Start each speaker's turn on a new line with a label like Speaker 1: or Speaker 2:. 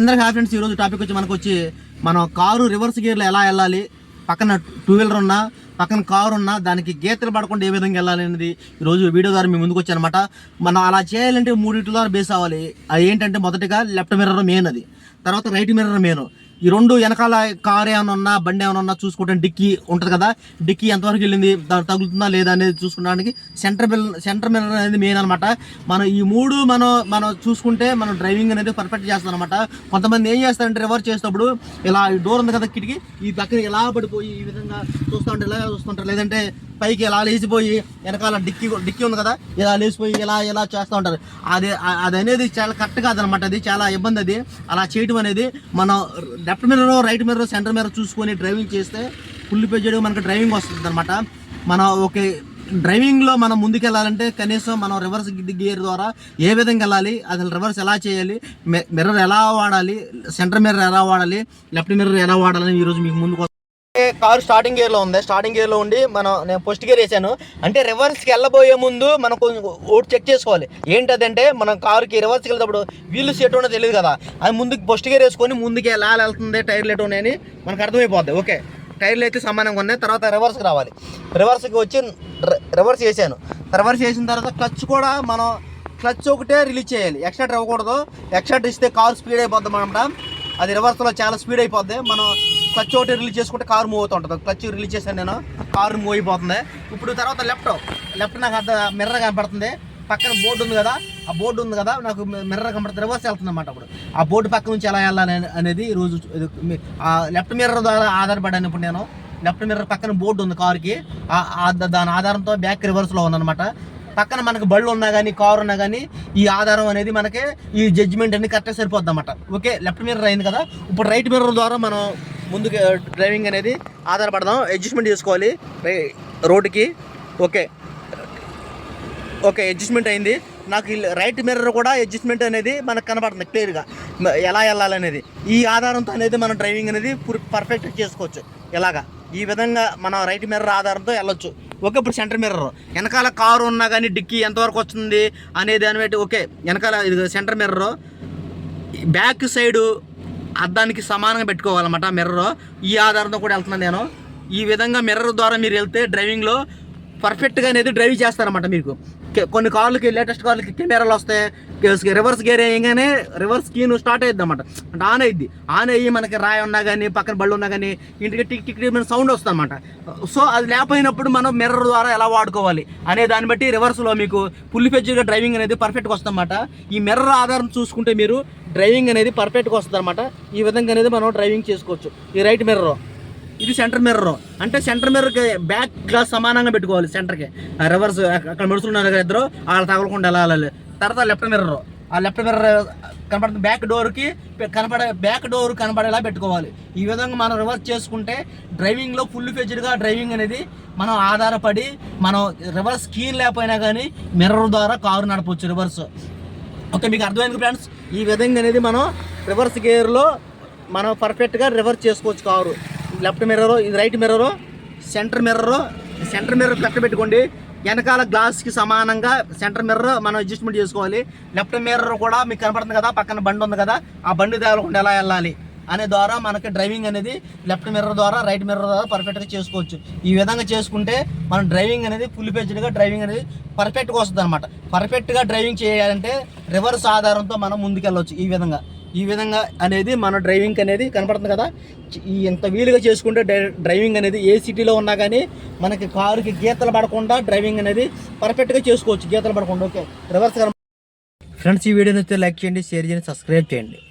Speaker 1: అందరికీ happy friends ఈరోజు topic వచ్చి మనకు వచ్చి మనం కారు రివర్స్ గేర్లో ఎలా వెళ్ళాలి పక్కన టూ వీలర్ ఉన్నా పక్కన కారు ఉన్నా దానికి గీతలు పడకుండా ఏ విధంగా వెళ్ళాలి అనేది ఈరోజు వీడియో ద్వారా మేము ముందుకు వచ్చానమాట మనం అలా చేయాలంటే మూడింటి ద్వారా బేస్ అవ్వాలి అది ఏంటంటే మొదటిగా లెఫ్ట్ మిర్రర్ మెయిన్ అది తర్వాత రైట్ మిర్రర్ మెయిన్ ఈ రెండు వెనకాల కార్ ఏమైనా ఉన్నా బండి ఏమైనా ఉన్నా చూసుకుంటే డిక్కీ ఉంటుంది కదా డిక్కీ ఎంతవరకు వెళ్ళింది తగులుతుందా లేదా అనేది చూసుకోవడానికి సెంటర్ బిల్ సెంటర్ మిల్లర్ అనేది మెయిన్ అనమాట మనం ఈ మూడు మనం మనం చూసుకుంటే మనం డ్రైవింగ్ అనేది పర్ఫెక్ట్ చేస్తాం అనమాట కొంతమంది ఏం చేస్తారంటే రివర్స్ చేసేటప్పుడు ఇలా డోర్ ఉంది కదా కిటికీ ఈ పక్కన ఎలా పడిపోయి ఈ విధంగా చూస్తూ ఉంటారు ఇలా చూస్తుంటారు లేదంటే పైకి ఇలా లేచిపోయి వెనకాల డిక్కి డిక్కి ఉంది కదా ఇలా లేచిపోయి ఇలా ఇలా చేస్తూ ఉంటారు అది అది అనేది చాలా కరెక్ట్ కాదనమాట అది చాలా ఇబ్బంది అది అలా చేయడం అనేది మనం left mirror right mirror centre mirror చూసుకొని డ్రైవింగ్ చేస్తే ఫుల్ చేయడం మనకి డ్రైవింగ్ వస్తుంది అనమాట మనం ఓకే డ్రైవింగ్లో మనం ముందుకెళ్ళాలంటే కనీసం మనం రివర్స్ గేర్ ద్వారా ఏ విధంగా వెళ్ళాలి అసలు రివర్స్ ఎలా చేయాలి మిర్రర్ ఎలా వాడాలి సెంటర్ మిర్రర్ ఎలా వాడాలి లెఫ్ట్ మిర్రర్ ఎలా వాడాలని ఈరోజు మీకు ముందుకు అంటే కారు స్టార్టింగ్ గేర్లో ఉంది స్టార్టింగ్ గేర్లో ఉండి మనం నేను ఫస్ట్ గేర్ వేసాను అంటే రివర్స్కి వెళ్ళబోయే ముందు మనం కొంచెం ఓటు చెక్ చేసుకోవాలి ఏంటదంటే మనం కారుకి రివర్స్కి వెళ్ళేటప్పుడు వీళ్ళు సెట్ ఉన్నది తెలియదు కదా అది ముందుకు ఫస్ట్ గేర్ వేసుకొని ముందుకి ఎలా వెళ్తుంది టైర్లు ఎటు ఉన్నాయని మనకు అర్థమైపోద్ది ఓకే టైర్లు అయితే సమానంగా ఉన్నాయి తర్వాత రివర్స్కి రావాలి రివర్స్కి వచ్చి రివర్స్ చేశాను రివర్స్ చేసిన తర్వాత క్లచ్ కూడా మనం క్లచ్ ఒకటే రిలీజ్ చేయాలి ఎక్స్ట్రా ఇవ్వకూడదు ఎక్స్ట్రా ఇస్తే కారు స్పీడ్ అయిపోద్ది అనమాట అది రివర్స్లో చాలా స్పీడ్ అయిపోద్ది మనం క్లచ్ ఒకటి రిలీజ్ చేసుకుంటే కారు మూవ్ అవుతూ ఉంటుంది క్లచ్ రిలీజ్ చేశాను నేను కారు మూవ్ అయిపోతుంది ఇప్పుడు తర్వాత లెఫ్ట్ లెఫ్ట్ నాకు అంత మిర్రర్ కనపడుతుంది పక్కన బోర్డు ఉంది కదా ఆ బోర్డు ఉంది కదా నాకు మిర్రర్ కనపడుతుంది రివర్స్ వెళ్తుంది అనమాట అప్పుడు ఆ బోర్డు పక్క నుంచి ఎలా వెళ్ళాలి అనేది ఈరోజు లెఫ్ట్ మిర్రర్ ద్వారా ఆధారపడాను ఇప్పుడు నేను లెఫ్ట్ మిర్రర్ పక్కన బోర్డు ఉంది కారుకి దాని ఆధారంతో బ్యాక్ రివర్స్లో ఉందన్నమాట పక్కన మనకు బళ్ళు ఉన్నా కానీ కారు ఉన్నా కానీ ఈ ఆధారం అనేది మనకి ఈ జడ్జిమెంట్ అన్ని కరెక్ట్గా సరిపోద్ది అనమాట ఓకే లెఫ్ట్ మిర్రర్ అయింది కదా ఇప్పుడు రైట్ మిర్రర్ ద్వారా మనం ముందుకు డ్రైవింగ్ అనేది ఆధారపడదాం అడ్జస్ట్మెంట్ చేసుకోవాలి రోడ్డుకి ఓకే ఓకే అడ్జస్ట్మెంట్ అయింది నాకు రైట్ మిర్రర్ కూడా అడ్జస్ట్మెంట్ అనేది మనకు కనబడుతుంది క్లియర్గా ఎలా వెళ్ళాలనేది ఈ ఆధారంతో అనేది మనం డ్రైవింగ్ అనేది పర్ఫెక్ట్ చేసుకోవచ్చు ఎలాగా ఈ విధంగా మనం రైట్ మిర్రర్ ఆధారంతో వెళ్ళొచ్చు ఓకే ఇప్పుడు సెంటర్ మిర్రర్ వెనకాల కారు ఉన్నా కానీ డిక్కీ ఎంతవరకు వస్తుంది అనేది దాన్ని ఓకే వెనకాల ఇది సెంటర్ మిర్రర్ బ్యాక్ సైడు అద్దానికి సమానంగా పెట్టుకోవాలన్నమాట మిర్రర్ ఈ ఆధారంతో కూడా వెళ్తున్నాను నేను ఈ విధంగా మిర్రర్ ద్వారా మీరు వెళ్తే డ్రైవింగ్లో పర్ఫెక్ట్గా అనేది డ్రైవ్ చేస్తారన్నమాట మీకు కొన్ని కార్లకి లేటెస్ట్ కార్లకి కెమెరాలు వస్తాయి రివర్స్ గేర్ వేయగానే రివర్స్ స్కీన్ స్టార్ట్ అయ్యిద్ది అనమాట అంటే ఆన్ అయ్యింది ఆన్ అయ్యి మనకి రాయి ఉన్నా కానీ పక్కన బళ్ళు ఉన్నా కానీ ఇంటికి టిక్ టిక్ మన సౌండ్ వస్తుంది అనమాట సో అది లేకపోయినప్పుడు మనం మిర్రర్ ద్వారా ఎలా వాడుకోవాలి అనే దాన్ని బట్టి రివర్స్లో మీకు ఫుల్ ఫెజ్గా డ్రైవింగ్ అనేది పర్ఫెక్ట్గా అనమాట ఈ మిర్రర్ ఆధారం చూసుకుంటే మీరు డ్రైవింగ్ అనేది పర్ఫెక్ట్గా వస్తుంది అనమాట ఈ విధంగా అనేది మనం డ్రైవింగ్ చేసుకోవచ్చు ఈ రైట్ మిర్రర్ ఇది సెంటర్ మిర్రర్ అంటే సెంటర్ మిర్రర్కి బ్యాక్ గ్లాస్ సమానంగా పెట్టుకోవాలి సెంటర్కి రివర్స్ అక్కడ మెడుచున్నారు కదా ఇద్దరు వాళ్ళు తగలకుండా వెళ్ళాలి తర్వాత లెఫ్ట్ మిర్రర్ ఆ లెఫ్ట్ మిర్రర్ కనపడుతుంది బ్యాక్ డోర్కి కనపడే బ్యాక్ డోర్ కనపడేలా పెట్టుకోవాలి ఈ విధంగా మనం రివర్స్ చేసుకుంటే డ్రైవింగ్లో ఫుల్ ఫెచ్డ్గా డ్రైవింగ్ అనేది మనం ఆధారపడి మనం రివర్స్ కీన్ లేకపోయినా కానీ మిర్రర్ ద్వారా కారు నడపవచ్చు రివర్స్ ఓకే మీకు అర్థమైంది ఫ్రెండ్స్ ఈ విధంగా అనేది మనం రివర్స్ గేర్లో మనం పర్ఫెక్ట్గా రివర్స్ చేసుకోవచ్చు కారు లెఫ్ట్ మిర్రరు ఇది right mirror centre mirror centre mirror left పెట్టుకోండి వెనకాల గ్లాస్కి సమానంగా సెంటర్ మిర్రర్ మనం అడ్జస్ట్మెంట్ చేసుకోవాలి లెఫ్ట్ మిర్రర్ కూడా మీకు కనపడుతుంది కదా పక్కన బండి ఉంది కదా ఆ బండి తగలకుండా ఎలా వెళ్ళాలి అనే ద్వారా మనకి డ్రైవింగ్ అనేది లెఫ్ట్ మిర్రర్ ద్వారా రైట్ మిర్రర్ ద్వారా పర్ఫెక్ట్గా చేసుకోవచ్చు ఈ విధంగా చేసుకుంటే మనం డ్రైవింగ్ అనేది ఫుల్ పేజ్డ్గా డ్రైవింగ్ అనేది పర్ఫెక్ట్గా వస్తుంది అనమాట పర్ఫెక్ట్గా డ్రైవింగ్ చేయాలంటే రివర్స్ ఆధారంతో మనం ముందుకెళ్ళవచ్చు ఈ విధంగా ఈ విధంగా అనేది మన డ్రైవింగ్ అనేది కనపడుతుంది కదా ఈ ఇంత వీలుగా చేసుకుంటే డ్రైవింగ్ అనేది ఏ సిటీలో ఉన్నా కానీ మనకి కారుకి గీతలు పడకుండా డ్రైవింగ్ అనేది పర్ఫెక్ట్గా చేసుకోవచ్చు గీతలు పడకుండా ఓకే రివర్స్ ఫ్రెండ్స్ ఈ వీడియో నచ్చితే లైక్ చేయండి షేర్ చేయండి సబ్స్క్రైబ్ చేయండి